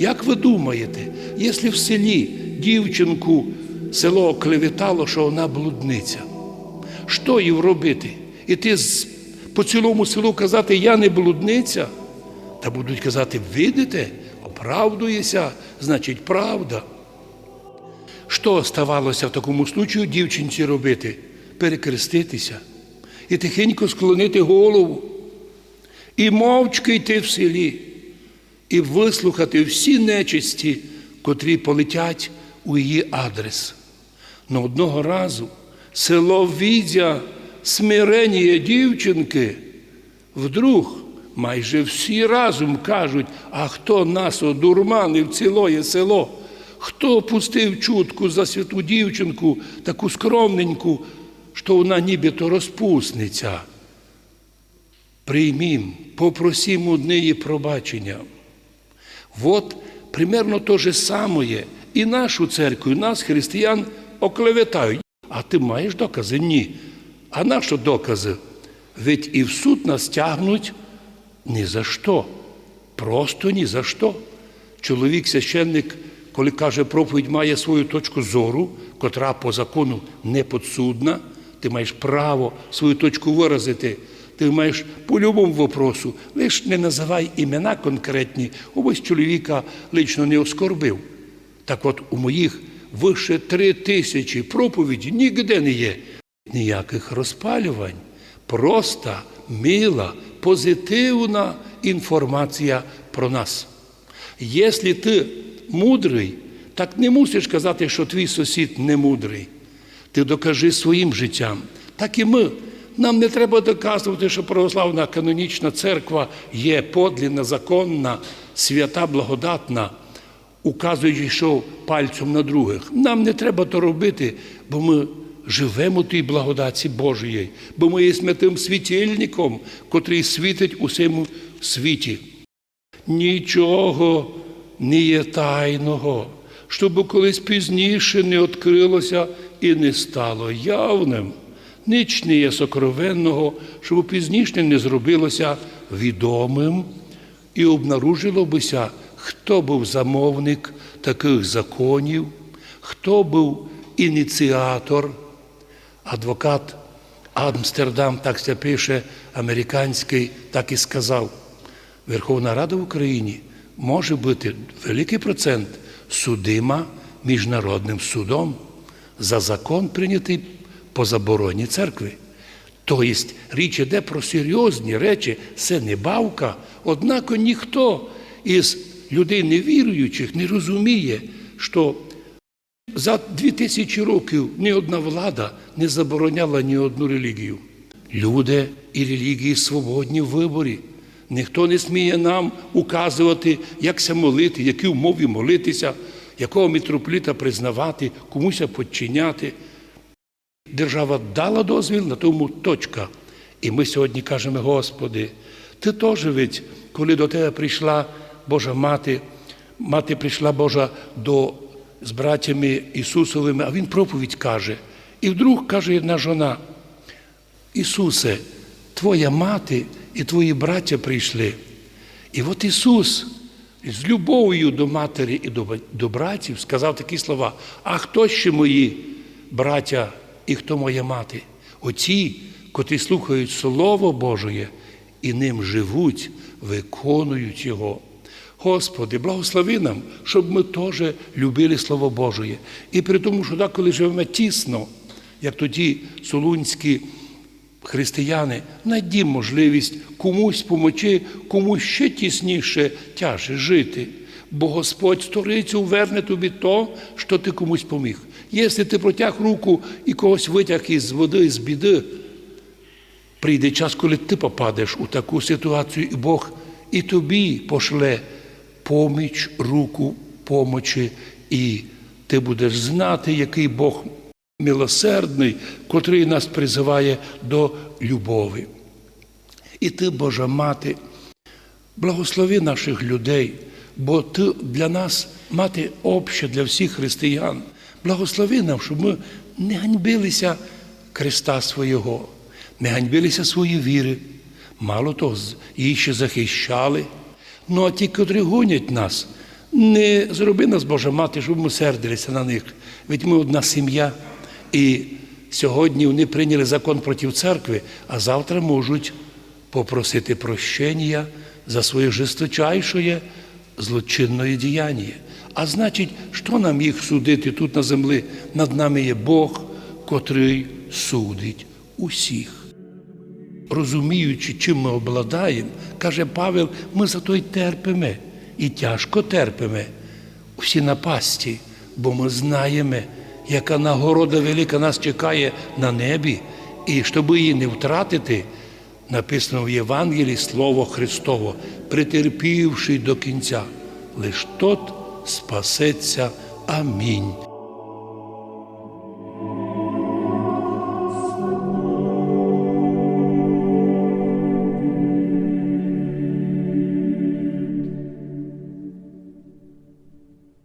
Як ви думаєте, якщо в селі дівчинку село клеветало, що вона блудниця, що їй робити? Іти по цілому селу казати, я не блудниця? Та будуть казати, видите, оправдуєся, значить правда. Що оставалося в такому случаю дівчинці робити? Перекреститися і тихенько склонити голову, і мовчки йти в селі, і вислухати всі нечисті, котрі полетять у її адрес. Но одного разу село віддя смирення дівчинки, вдруг майже всі разом кажуть, а хто нас одурманив цілоє село? Хто пустив чутку за святу дівчинку, таку скромненьку, що вона нібито розпусниця? Приймім, попросім у неї пробачення. Вот примерно то же самое. І нашу церкву, і нас, християн, оклеветають. А ти маєш докази? Ні. А на що докази? Ведь і в суд нас тягнуть ні за що. Просто ні за що. Чоловік, священник, коли каже проповідь, має свою точку зору, котра по закону не підсудна, ти маєш право свою точку виразити. Ти маєш по любому вопросу, лиш не називай імена конкретні, ось чоловіка лично не оскорбив. Так от у моїх вище три тисячі проповіді ніде не є ніяких розпалювань. Проста, мила, позитивна інформація про нас. Якщо ти мудрий, так не мусиш казати, що твій сусід не мудрий. Ти докажи своїм життям. Так і ми. Нам не треба доказувати, що православна канонічна церква є подлінна, законна, свята, благодатна, указуючи, що пальцем на других. Нам не треба то робити, бо ми живемо тій благодаті Божої, бо ми є святим світильником, котрий світить у всьому світі. Нічого не є тайного, щоб колись пізніше не відкрилося і не стало явним. Ніч не є сокровенного, щоб пізніше не зробилося відомим і обнаружило бися, хто був замовник таких законів, хто був ініціатор, адвокат Амстердам, так це пише, американський, так і сказав. Верховна Рада в Україні може бути великий процент судима міжнародним судом за закон, прийнятий по забороні церкви. Тобто річ іде про серйозні речі, це не бавка. Однак ніхто із людей невіруючих не розуміє, що за дві тисячі років ні одна влада не забороняла ні одну релігію. Люди і релігії свободні в виборі. Ніхто не сміє нам указувати, як ся молити, які умови молитися, якого митрополіта признавати, комусь підчиняти. Держава дала дозвіл, на тому точка. І ми сьогодні кажемо, Господи, Ти теж ведь, коли до Тебе прийшла Божа Мати, мати прийшла Божа до, з братями Ісусовими, а Він проповідь каже. І вдруг каже одна жона, Ісусе, Твоя мати і твої браття прийшли. І от Ісус з любов'ю до матері і до, братів сказав такі слова: А хто ще мої браття і хто моя мати? Оті, котрі слухають Слово Божє і ним живуть, виконують Його. Господи, благослови нам, щоб ми теж любили Слово Божє. І при тому, що так, коли живемо тісно, як тоді солунські християни, знайдім можливість комусь помочи, комусь ще тісніше тяже жити. Бо Господь сторицю верне тобі то, що ти комусь поміг. Якщо ти протяг руку і когось витяг із води, з біди, прийде час, коли ти попадеш у таку ситуацію, і Бог і тобі пошле поміч, руку помочі, і ти будеш знати, який Бог милосердний, котрий нас призиває до любові. І ти, Божа Мати, благослови наших людей, бо ти для нас мати обща для всіх християн. Благослови нам, щоб ми не ганьбилися Христа свого, не ганьбилися своєї віри. Мало того, її ще захищали. Ну а ті, котрі гонять нас, Не зроби нас, Божа мати, щоб ми сердилися на них. Ведь ми одна сім'я, і сьогодні вони прийняли закон проти церкви, а завтра можуть попросити прощення за своє жесточайшее злочинне діяння. А значить, що нам їх судити тут на землі? Над нами є Бог, котрий судить усіх розуміючи, чим ми обладаємо, каже Павел, ми за то й терпимо, і тяжко терпимо всі напасті, бо ми знаємо, яка нагорода велика нас чекає на небі, і щоб її не втратити, написано в Євангелії Слово Христово, претерпівши до кінця, лиш тот спасеться. Амінь.